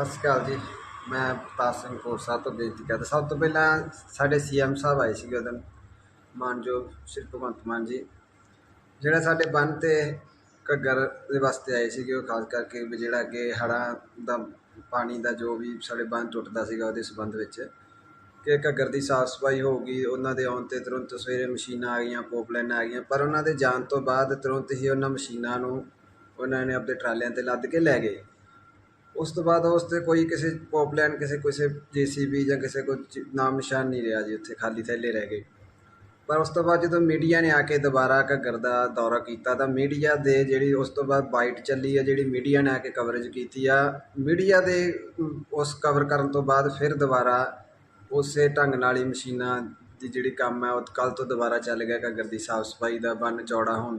ਸਤਿ ਸ਼੍ਰੀ ਅਕਾਲ ਜੀ। ਮੈਂ ਪ੍ਰਤਾਪ ਸਿੰਘ ਕੋਸਾ ਤੋਂ ਬੇਨਤੀ ਕਰਦਾ। ਸਭ ਤੋਂ ਪਹਿਲਾਂ ਸਾਡੇ ਸੀਐਮ ਸਾਹਿਬ ਆਏ ਸੀਗੇ ਉਦੋਂ ਮਾਨਯੋਗ ਸ਼੍ਰੀ ਭਗਵੰਤ ਮਾਨ ਜੀ। ਜਿਹੜਾ ਸਾਡੇ ਬੰਨ ਤੇ ਘੱਗਰ ਦੇ ਵਾਸਤੇ ਆਏ ਸੀਗੇ ਉਹ ਖਾਸ ਕਰਕੇ ਵੀ ਜਿਹੜਾ ਅੱਗੇ ਹੜ੍ਹਾਂ ਦਾ ਪਾਣੀ ਦਾ ਜੋ ਵੀ ਸਾਡੇ ਬੰਨ ਟੁੱਟਦਾ ਸੀਗਾ ਉਹਦੇ ਸੰਬੰਧ ਵਿੱਚ ਕਿ ਘੱਗਰ ਦੀ ਸਾਫ਼ ਸਫ਼ਾਈ ਹੋ ਗਈ, ਉਹਨਾਂ ਦੇ ਆਉਣ ਤੇ ਤੁਰੰਤ ਸਵੇਰੇ ਮਸ਼ੀਨਾਂ ਆ ਗਈਆਂ ਪੋਪਲਾਈਨਾਂ ਆ ਗਈਆਂ, ਪਰ ਉਹਨਾਂ ਦੇ ਜਾਣ ਤੋਂ ਬਾਅਦ ਤੁਰੰਤ ਹੀ ਉਹਨਾਂ ਮਸ਼ੀਨਾਂ ਨੂੰ ਉਹਨਾਂ ਨੇ ਆਪਣੇ ਟਰਾਲਿਆਂ ਤੇ ਲੱਦ ਕੇ ਲੈ ਗਏ। ਉਸ ਤੋਂ ਬਾਅਦ ਉਸ ਤੇ ਕੋਈ ਕਿਸੇ ਪੋਪਲਾਈਨ ਕਿਸੇ ਕਿਸੇ ਜੀਸੀਬੀ ਜਾਂ ਕਿਸੇ ਕੋਈ ਨਾਮ ਨਿਸ਼ਾਨ ਨਹੀਂ ਰਿਹਾ ਜੀ, ਉੱਥੇ ਖਾਲੀ ਥੈਲੇ ਰਹਿ ਗਏ। ਪਰ ਉਸ ਤੋਂ ਬਾਅਦ ਜਦੋਂ ਮੀਡੀਆ ਨੇ ਆ ਕੇ ਦੁਬਾਰਾ ਘੱਗਰ ਦਾ ਦੌਰਾ ਕੀਤਾ, ਤਾਂ ਮੀਡੀਆ ਦੇ ਜਿਹੜੀ ਉਸ ਤੋਂ ਬਾਅਦ ਬਾਈਟ ਚੱਲੀ ਆ, ਜਿਹੜੀ ਮੀਡੀਆ ਨੇ ਆ ਕੇ ਕਵਰੇਜ ਕੀਤੀ ਆ ਮੀਡੀਆ ਦੇ ਉਸ ਕਵਰ ਕਰਨ ਤੋਂ ਬਾਅਦ ਫਿਰ ਦੁਬਾਰਾ ਉਸੇ ਢੰਗ ਨਾਲ ਹੀ ਮਸ਼ੀਨਾਂ ਦੀ ਜਿਹੜੀ ਕੰਮ ਹੈ ਉਹ ਕੱਲ ਤੋਂ ਦੁਬਾਰਾ ਚੱਲ ਗਿਆ ਘੱਗਰ ਦੀ ਸਾਫ਼ ਸਫ਼ਾਈ ਦਾ ਬੰਨ ਚੌੜਾ ਹੋਣ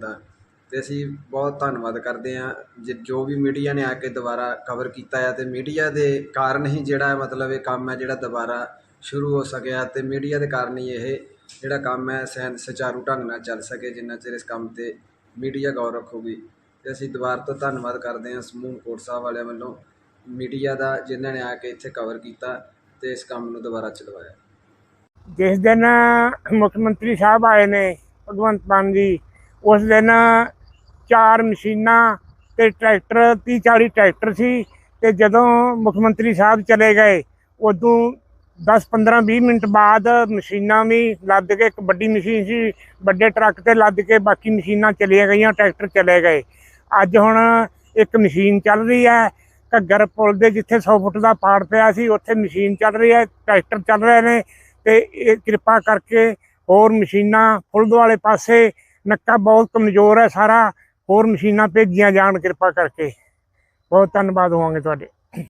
ਅਤੇ ਅਸੀਂ ਬਹੁਤ ਧੰਨਵਾਦ ਕਰਦੇ ਹਾਂ ਜ- ਜੋ ਵੀ ਮੀਡੀਆ ਨੇ ਆ ਕੇ ਦੁਬਾਰਾ ਕਵਰ ਕੀਤਾ ਹੈ ਅਤੇ ਮੀਡੀਆ ਦੇ ਕਾਰਨ ਹੀ ਜਿਹੜਾ ਮਤਲਬ ਇਹ ਕੰਮ ਹੈ ਜਿਹੜਾ ਦੁਬਾਰਾ ਸ਼ੁਰੂ ਹੋ ਸਕਿਆ ਅਤੇ ਮੀਡੀਆ ਦੇ ਕਾਰਨ ਹੀ ਇਹ ਜਿਹੜਾ ਕੰਮ ਹੈ ਸੈਨ ਸੁਚਾਰੂ ਢੰਗ ਨਾਲ ਚੱਲ ਸਕੇ, ਜਿੰਨਾ ਚਿਰ ਇਸ ਕੰਮ ਤੇ ਮੀਡੀਆ ਗੌਰ ਰੱਖੂਗੀ। ਅਤੇ ਅਸੀਂ ਦੁਬਾਰਾ ਤੋਂ ਧੰਨਵਾਦ ਕਰਦੇ ਹਾਂ ਸਮੂਹ ਕੋਟ ਸਾਹਿਬ ਵਾਲਿਆਂ ਵੱਲੋਂ ਮੀਡੀਆ ਦਾ ਜਿਨ੍ਹਾਂ ਨੇ ਆ ਕੇ ਇੱਥੇ ਕਵਰ ਕੀਤਾ ਅਤੇ ਇਸ ਕੰਮ ਨੂੰ ਦੁਬਾਰਾ ਚਲਵਾਇਆ ਜਿਸ ਦਿਨ ਮੁੱਖ ਮੰਤਰੀ ਸਾਹਿਬ ਆਏ ਨੇ, ਭਗਵੰਤ ਮਾਨ ਜੀ, ਉਸ ਦਿਨ ਚਾਰ ਮਸ਼ੀਨਾਂ ਤੇ ਟਰੈਕਟਰ 30 40 ਟਰੈਕਟਰ ਸੀ ਤੇ ਜਦੋਂ ਮੁੱਖ ਮੰਤਰੀ ਸਾਹਿਬ ਚਲੇ ਗਏ, ਉਦੋਂ 10 15 20 ਮਿੰਟ ਬਾਅਦ ਮਸ਼ੀਨਾਂ ਵੀ ਲੱਦ ਕੇ, ਇੱਕ ਵੱਡੀ ਮਸ਼ੀਨ ਸੀ, ਵੱਡੇ ਟਰੱਕ ਤੇ ਲੱਦ ਕੇ ਬਾਕੀ ਮਸ਼ੀਨਾਂ ਚਲੀਆਂ ਗਈਆਂ, ਟਰੈਕਟਰ ਚਲੇ ਗਏ। ਅੱਜ ਹੁਣ ਇੱਕ ਮਸ਼ੀਨ ਚੱਲ ਰਹੀ ਹੈ, ਘੱਗਰ ਪੁਲ ਦੇ ਜਿੱਥੇ 100 ਫੁੱਟ ਦਾ ਪਾੜ ਪਿਆ ਸੀ, ਉੱਥੇ ਮਸ਼ੀਨ ਚੱਲ ਰਹੀ ਹੈ, ਟਰੈਕਟਰ ਚੱਲ ਰਹੇ ਨੇ ਤੇ ਇਹ ਕਿਰਪਾ ਕਰਕੇ ਹੋਰ ਮਸ਼ੀਨਾਂ ਫੁੱਲਦ ਵਾਲੇ ਪਾਸੇ, ਨੱਕਾ ਬਹੁਤ ਕਮਜ਼ੋਰ ਹੈ ਸਾਰਾ ਹੋਰ ਮਸ਼ੀਨਾਂ ਭੇਜੀਆਂ ਜਾਣ ਕਿਰਪਾ ਕਰਕੇ। ਬਹੁਤ ਧੰਨਵਾਦ ਹੋਵਾਂਗੇ ਤੁਹਾਡੇ।